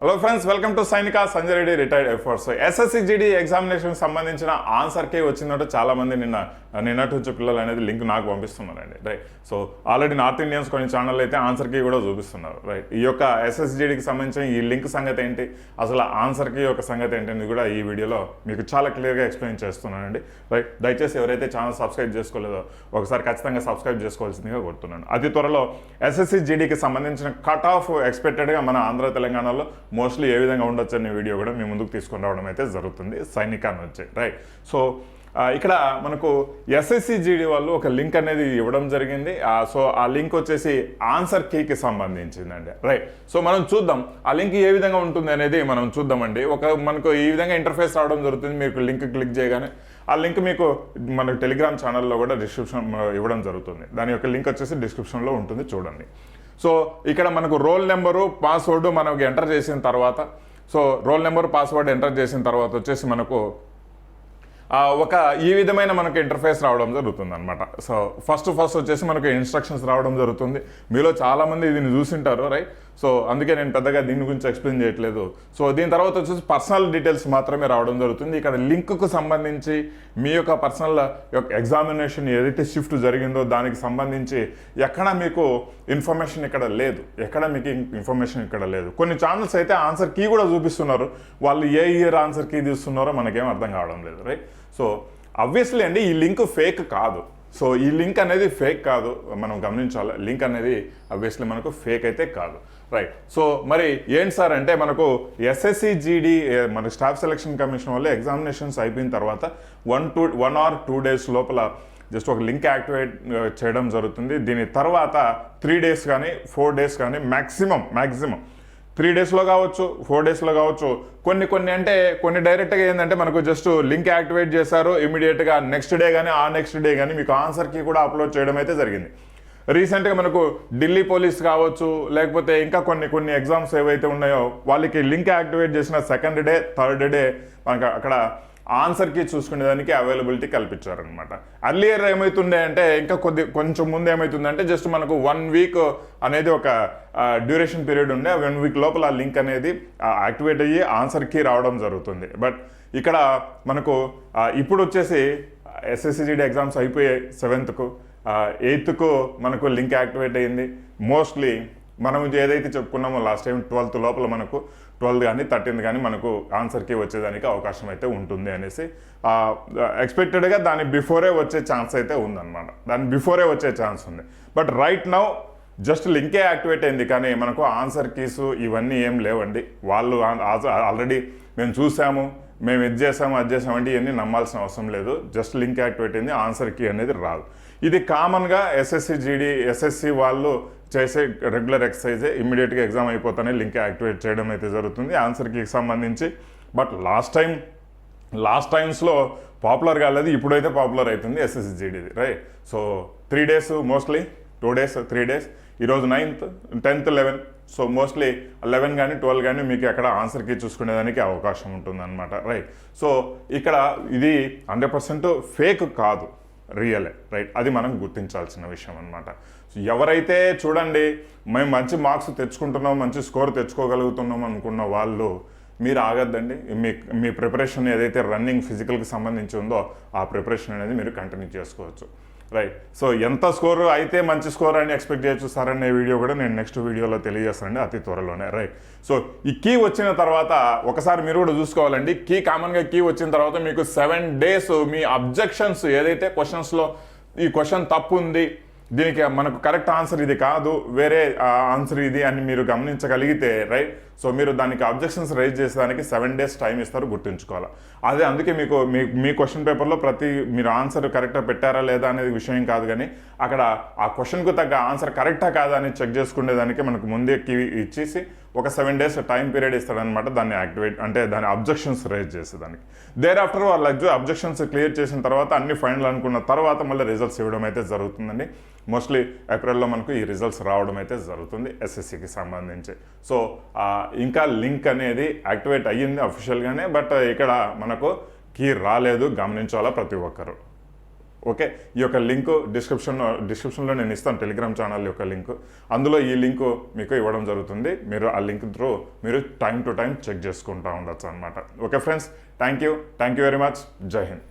Hello friends welcome to Sainika Sanjay Reddy retired affairs SSC GD examination సంబంధించిన ఆన్సర్కే వచ్చిందంటే చాలా మంది నిన్న నిన్నటి వచ్చే పిల్లలు అనేది లింక్ నాకు పంపిస్తున్నారండి right so already north Indians కొన్ని ఛానల్ అయితే ఆన్సర్కి కూడా చూపిస్తున్నారు రైట్ ఈ యొక్క ఎస్ఎస్జీడీకి సంబంధించిన ఈ లింక్ సంగతి ఏంటి? అసలు ఆన్సర్కి యొక్క సంగతి ఏంటి అనేది కూడా ఈ వీడియోలో మీకు చాలా క్లియర్గా ఎక్స్ప్లెయిన్ చేస్తున్నానండి రైట్ దయచేసి ఎవరైతే ఛానల్ సబ్స్క్రైబ్ చేసుకోలేదో ఒకసారి ఖచ్చితంగా సబ్స్క్రైబ్ చేసుకోవాల్సిందిగా కోరుతున్నాను. అతి త్వరలో ఎస్ఎస్సి జీడీకి సంబంధించిన కట్ ఆఫ్ ఎక్స్పెక్టెడ్గా మన ఆంధ్ర తెలంగాణలో మోస్ట్లీ ఏ విధంగా ఉండొచ్చు అనే వీడియో కూడా మీ ముందుకు తీసుకొని రావడం అయితే జరుగుతుంది. సైనిక వచ్చి రైట్ సో ఇక్కడ మనకు ఎస్ఎస్సి జీడీ వాళ్ళు ఒక లింక్ అనేది ఇవ్వడం జరిగింది. సో ఆ లింక్ వచ్చేసి ఆన్సర్ కీకి సంబంధించిందండి రైట్ సో మనం చూద్దాం. ఆ లింక్ ఏ విధంగా ఉంటుంది అనేది మనం చూద్దామండి. ఒక మనకు ఈ విధంగా ఇంటర్ఫేస్ రావడం జరుగుతుంది. మీకు లింక్ క్లిక్ చేయగానే ఆ లింక్ మీకు మనకు టెలిగ్రామ్ ఛానల్లో కూడా డిస్క్రిప్షన్ ఇవ్వడం జరుగుతుంది. దాని యొక్క లింక్ వచ్చేసి డిస్క్రిప్షన్లో ఉంటుంది చూడండి. సో ఇక్కడ మనకు రోల్ నెంబరు పాస్వర్డ్ మనకు ఎంటర్ చేసిన తర్వాత so roll number password enter చేసిన తర్వాత వచ్చేసి మనకు ఒక ఈ విధమైన మనకు ఇంటర్ఫేస్ రావడం జరుగుతుంది అనమాట సో ఫస్ట్ ఫస్ట్ వచ్చేసి మనకు ఇన్స్ట్రక్షన్స్ రావడం జరుగుతుంది. మీలో చాలామంది దీన్ని చూసింటారు రైట్ సో అందుకే నేను పెద్దగా దీని గురించి ఎక్స్ప్లెయిన్ చేయట్లేదు. సో దీని తర్వాత వచ్చేసి పర్సనల్ డీటెయిల్స్ మాత్రమే రావడం జరుగుతుంది. ఇక్కడ లింక్కు సంబంధించి మీ యొక్క పర్సనల్ యొక్క ఎగ్జామినేషన్ ఏదైతే షిఫ్ట్ జరిగిందో దానికి సంబంధించి ఎక్కడ మీకు ఇన్ఫర్మేషన్ ఇక్కడ లేదు. ఎక్కడ మీకు ఇన్ఫర్మేషన్ ఇక్కడ లేదు. కొన్ని ఛానల్స్ అయితే ఆన్సర్ కీ కూడా చూపిస్తున్నారు. వాళ్ళు ఏ ఇయర్ ఆన్సర్ కీ తీస్తున్నారో మనకేం అర్థం కావడం లేదు. రైట్ సో అబ్వియస్లీ అండి ఈ లింక్ ఫేక్ కాదు. సో ఈ లింక్ అనేది ఫేక్ కాదు మనం గమనించాలి. లింక్ అనేది అబ్వియస్లీ మనకు ఫేక్ అయితే కాదు. రైట్ సో మరి ఏంటి సార్ అంటే మనకు ఎస్ఎస్సి జీడీ మన స్టాఫ్ సెలక్షన్ కమిషన్ వల్ల ఎగ్జామినేషన్స్ అయిపోయిన తర్వాత one two one or two days లోపల జస్ట్ ఒక లింక్ యాక్టివేట్ చేయడం జరుగుతుంది. దీని తర్వాత త్రీ డేస్ కానీ ఫోర్ డేస్ కానీ మ్యాక్సిమం మ్యాక్సిమం త్రీ డేస్లో కావచ్చు ఫోర్ డేస్లో కావచ్చు. కొన్ని కొన్ని అంటే కొన్ని డైరెక్ట్గా ఏంటంటే మనకు జస్ట్ లింక్ యాక్టివేట్ చేశారు ఇమీడియట్గా నెక్స్ట్ డే కానీ ఆ నెక్స్ట్ డే కానీ మీకు ఆన్సర్కి కూడా అప్లోడ్ చేయడం అయితే జరిగింది. రీసెంట్గా మనకు ఢిల్లీ పోలీస్ కావచ్చు లేకపోతే ఇంకా కొన్ని కొన్ని ఎగ్జామ్స్ ఏవైతే ఉన్నాయో వాళ్ళకి లింక్ యాక్టివేట్ చేసిన సెకండ్ డే థర్డ్ డే మనకు అక్కడ ఆన్సర్కి చూసుకునేదానికి అవైలబిలిటీ కల్పించారనమాట అర్లియర్ ఏమవుతుండే అంటే ఇంకా కొద్ది కొంచెం ముందు ఏమవుతుందంటే జస్ట్ మనకు వన్ వీక్ అనేది ఒక డ్యూరేషన్ పీరియడ్ ఉండే. వన్ వీక్ లోపల ఆ లింక్ అనేది యాక్టివేట్ అయ్యి ఆన్సర్కి రావడం జరుగుతుంది. బట్ ఇక్కడ మనకు ఇప్పుడు వచ్చేసి ఎస్ఎస్సిజిడి ఎగ్జామ్స్ అయిపోయాయి సెవెంత్కు. ఎయిత్కు మనకు లింక్ యాక్టివేట్ అయ్యింది. మోస్ట్లీ మనం ఏదైతే చెప్పుకున్నామో లాస్ట్ టైం ట్వెల్త్ లోపల మనకు ట్వెల్త్ కానీ థర్టీన్త్ కానీ మనకు ఆన్సర్కి వచ్చేదానికి అవకాశం అయితే ఉంటుంది అనేసి ఎక్స్పెక్టెడ్గా దాని బిఫోరే వచ్చే ఛాన్స్ అయితే ఉందన్నమాట. దాని బిఫోరే వచ్చే ఛాన్స్ ఉంది. బట్ రైట్ నౌ జస్ట్ లింకే యాక్టివేట్ అయింది కానీ మనకు ఆన్సర్ కీస్ ఇవన్నీ ఏం లేవండి. వాళ్ళు ఆల్రెడీ మేము చూసాము మేము ఇది చేసాము అది చేసాము అంటే ఇవన్నీ నమ్మాల్సిన అవసరం లేదు. జస్ట్ లింక్ యాక్టివేట్ అయింది ఆన్సర్ కీ అనేది రాదు. ఇది కామన్గా ఎస్ఎస్సి జీడీ ఎస్ఎస్సి వాళ్ళు చేసే రెగ్యులర్ ఎక్సర్సైజే ఇమ్మీడియట్గా ఎగ్జామ్ అయిపోతానే లింక్ యాక్టివేట్ చేయడం అయితే జరుగుతుంది. ఆన్సర్కి సంబంధించి బట్ లాస్ట్ టైం లాస్ట్ టైమ్స్లో పాపులర్ కాలేదు ఇప్పుడైతే పాపులర్ అవుతుంది SSC right? So three days mostly two days three days ఈరోజు ninth tenth eleven so mostly eleven కానీ ట్వెల్వ్ కానీ మీకు అక్కడ ఆన్సర్కి చూసుకునేదానికి అవకాశం ఉంటుంది అనమాట రైట్? సో ఇక్కడ ఇది హండ్రెడ్ పర్సెంట్ ఫేక్ కాదు. రియలే రైట్ అది మనం గుర్తించాల్సిన విషయం అనమాట ఎవరైతే చూడండి మేము మంచి మార్క్స్ తెచ్చుకుంటున్నాం మంచి స్కోర్ తెచ్చుకోగలుగుతున్నాం అనుకున్న వాళ్ళు మీరు ఆగద్దండి. మీ మీ ప్రిపరేషన్ ఏదైతే రన్నింగ్ ఫిజికల్కి సంబంధించి ఉందో ఆ ప్రిపరేషన్ అనేది మీరు కంటిన్యూ చేసుకోవచ్చు. రైట్ సో ఎంత స్కోర్ అయితే మంచి స్కోర్ అని ఎక్స్పెక్ట్ చేయొచ్చు సార్ అనే వీడియో కూడా నేను నెక్స్ట్ వీడియోలో తెలియజేస్తానండి. అతి త్వరలోనే. రైట్ సో ఈ కీ వచ్చిన తర్వాత ఒకసారి మీరు కూడా చూసుకోవాలండి. కీ కామన్గా కీ వచ్చిన తర్వాత మీకు సెవెన్ డేస్ మీ అబ్జెక్షన్స్ ఏదైతే క్వశ్చన్స్లో ఈ క్వశ్చన్ తప్పు ఉంది దీనికి మనకు కరెక్ట్ ఆన్సర్ ఇది కాదు వేరే ఆన్సర్ ఇది అని మీరు గమనించగలిగితే రైట్ సో మీరు దానికి అబ్జెక్షన్స్ రైజ్ చేసేదానికి సెవెన్ డేస్ టైం ఇస్తారు గుర్తుంచుకోవాలి. అదే అందుకే మీకు మీ మీ క్వశ్చన్ పేపర్లో ప్రతి మీరు ఆన్సర్ కరెక్ట్గా పెట్టారా లేదా అనేది విషయం కాదు కానీ అక్కడ ఆ క్వశ్చన్కు తగ్గ ఆన్సర్ కరెక్టా కాదా అని చెక్ చేసుకునేదానికి మనకు ముందే ఇచ్చేసి ఒక సెవెన్ డేస్ టైం పీరియడ్ ఇస్తాడనమాట దాన్ని యాక్టివేట్ అంటే దాని అబ్జెక్షన్స్ రైజ్ చేసేదానికి. దేర్ ఆఫ్టర్ వాళ్ళు అబ్జెక్షన్స్ క్లియర్ చేసిన తర్వాత అన్ని ఫైనల్ అనుకున్న తర్వాత మళ్ళీ రిజల్ట్స్ ఇవ్వడం అయితే జరుగుతుందండి. మోస్ట్లీ ఏప్రిల్లో మనకు ఈ రిజల్ట్స్ రావడం అయితే జరుగుతుంది ఎస్ఎస్సికి సంబంధించి. సో ఇంకా లింక్ అనేది యాక్టివేట్ అయ్యింది అఫీషియల్గానే బట్ ఇక్కడ మనకు కీ రాలేదు గమనించాలా ప్రతి ఒక్కరు. ఓకే? ఈ యొక్క లింక్ డిస్క్రిప్షన్ డిస్క్రిప్షన్లో నేను ఇస్తాను టెలిగ్రామ్ ఛానల్ యొక్క లింక్. అందులో ఈ లింక్ మీకు ఇవ్వడం జరుగుతుంది. మీరు ఆ లింక్ త్రూ మీరు టైం టు టైం చెక్ చేసుకుంటూ ఉండొచ్చు అనమాట okay friends? Thank you. Thank you very much. జై హింద్.